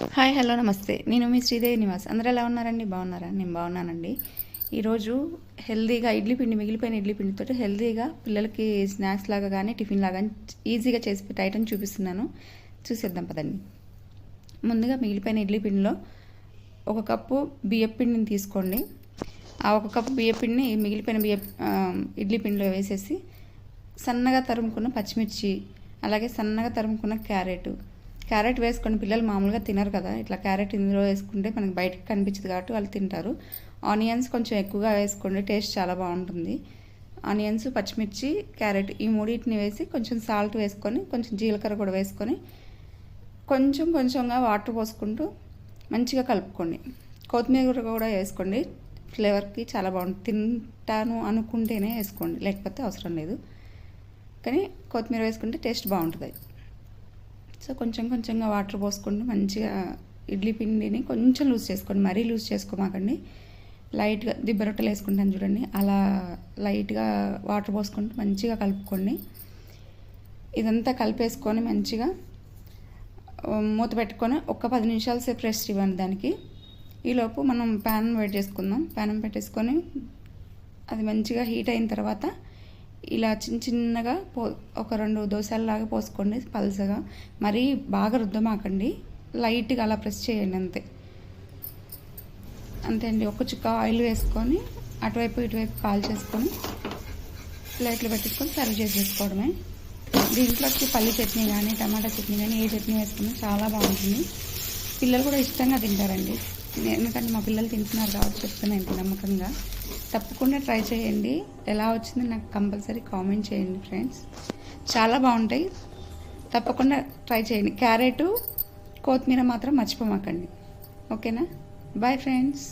Hi hello నమస్తే. నేను మీ శ్రీదేవి నివాస్. అందరూ ఎలా ఉన్నారండి? బాగున్నారా? నేను బాగున్నానండి. ఈరోజు హెల్తీగా ఇడ్లీ పిండి మిగిలిపోయిన ఇడ్లీ పిండితో హెల్తీగా పిల్లలకి స్నాక్స్ లాగా కానీ టిఫిన్ లాగా ఈజీగా చేసి పెట్టే ఐటమ్ చూపిస్తున్నాను. చూసేద్దాం పదండి. ముందుగా మిగిలిపోయిన ఇడ్లీ పిండిలో ఒక కప్పు బియ్యం పిండిని తీసుకోండి. ఆ ఒక కప్పు బియ్యం పిండిని మిగిలిపోయిన బియ్య ఇడ్లీ పిండిలో వేసేసి సన్నగా తరుముకున్న పచ్చిమిర్చి అలాగే సన్నగా తరుముకున్న క్యారెట్ క్యారెట్ వేసుకొని పిల్లలు మామూలుగా తినరు కదా. ఇట్లా క్యారెట్ ఇందులో వేసుకుంటే మనకి బయటకు కనిపించదు కాబట్టి వాళ్ళు తింటారు. ఆనియన్స్ కొంచెం ఎక్కువగా వేసుకోండి టేస్ట్ చాలా బాగుంటుంది. ఆనియన్స్ పచ్చిమిర్చి క్యారెట్ ఈ మూడింటిని వేసి కొంచెం సాల్ట్ వేసుకొని కొంచెం జీలకర్ర కూడా వేసుకొని కొంచెం కొంచెంగా వాటర్ పోసుకుంటూ మంచిగా కలుపుకోండి. కొత్తిమీర కూడా వేసుకోండి. ఫ్లేవర్కి చాలా బాగుంటుంది. తింటాను అనుకుంటేనే వేసుకోండి లేకపోతే అవసరం లేదు. కానీ కొత్తిమీర వేసుకుంటే టేస్ట్ బాగుంటుంది. సో కొంచెం కొంచెంగా వాటర్ పోసుకుంటూ మంచిగా ఇడ్లీ పిండిని కొంచెం లూజ్ చేసుకోండి. మరీ లూజ్ చేసుకోమాకండి. లైట్గా దిబ్బ రొట్టెలు వేసుకుంటాను చూడండి. అలా లైట్గా వాటర్ పోసుకుంటూ మంచిగా కలుపుకోండి. ఇదంతా కలిపేసుకొని మంచిగా మూత పెట్టుకొని ఒక పది నిమిషాలు సేపు రెస్ట్ ఇవ్వండి దానికి. ఈలోపు మనం ప్యాన్ వేడి చేసుకుందాం. ప్యాన్ పెట్టేసుకొని అది మంచిగా హీట్ అయిన తర్వాత ఇలా చిన్న చిన్నగా పో ఒక రెండు దోశలాగా పోసుకోండి పల్సగా మరీ బాగా రుద్దమాకండి. లైట్గా అలా ప్రెస్ చేయండి అంతే. అంతే అండి. ఒక చుక్క ఆయిల్ వేసుకొని అటువైపు ఇటువైపు కాల్ చేసుకొని ప్లేట్లు పెట్టేసుకొని సర్వ్ చేసేసుకోవడమే. దీంట్లోకి పల్లి చట్నీ కానీ టమాటా చట్నీ కానీ ఏ చట్నీ వేసుకున్నా చాలా బాగుంటుంది. పిల్లలు కూడా ఇష్టంగా తింటారండి. నేను- ఎందుకంటే మా పిల్లలు తింటున్నారు కాబట్టి చెప్తున్నాను నమ్మకంగా. తప్పకుండా ట్రై చేయండి. ఎలా వచ్చింది నాకు కంపల్సరీ కామెంట్ చేయండి ఫ్రెండ్స్. చాలా బాగుంటాయి. తప్పకుండా ట్రై చేయండి. క్యారెట్ కొత్తిమీర మాత్రం మర్చిపోమాకండి. ఓకేనా? Bye friends.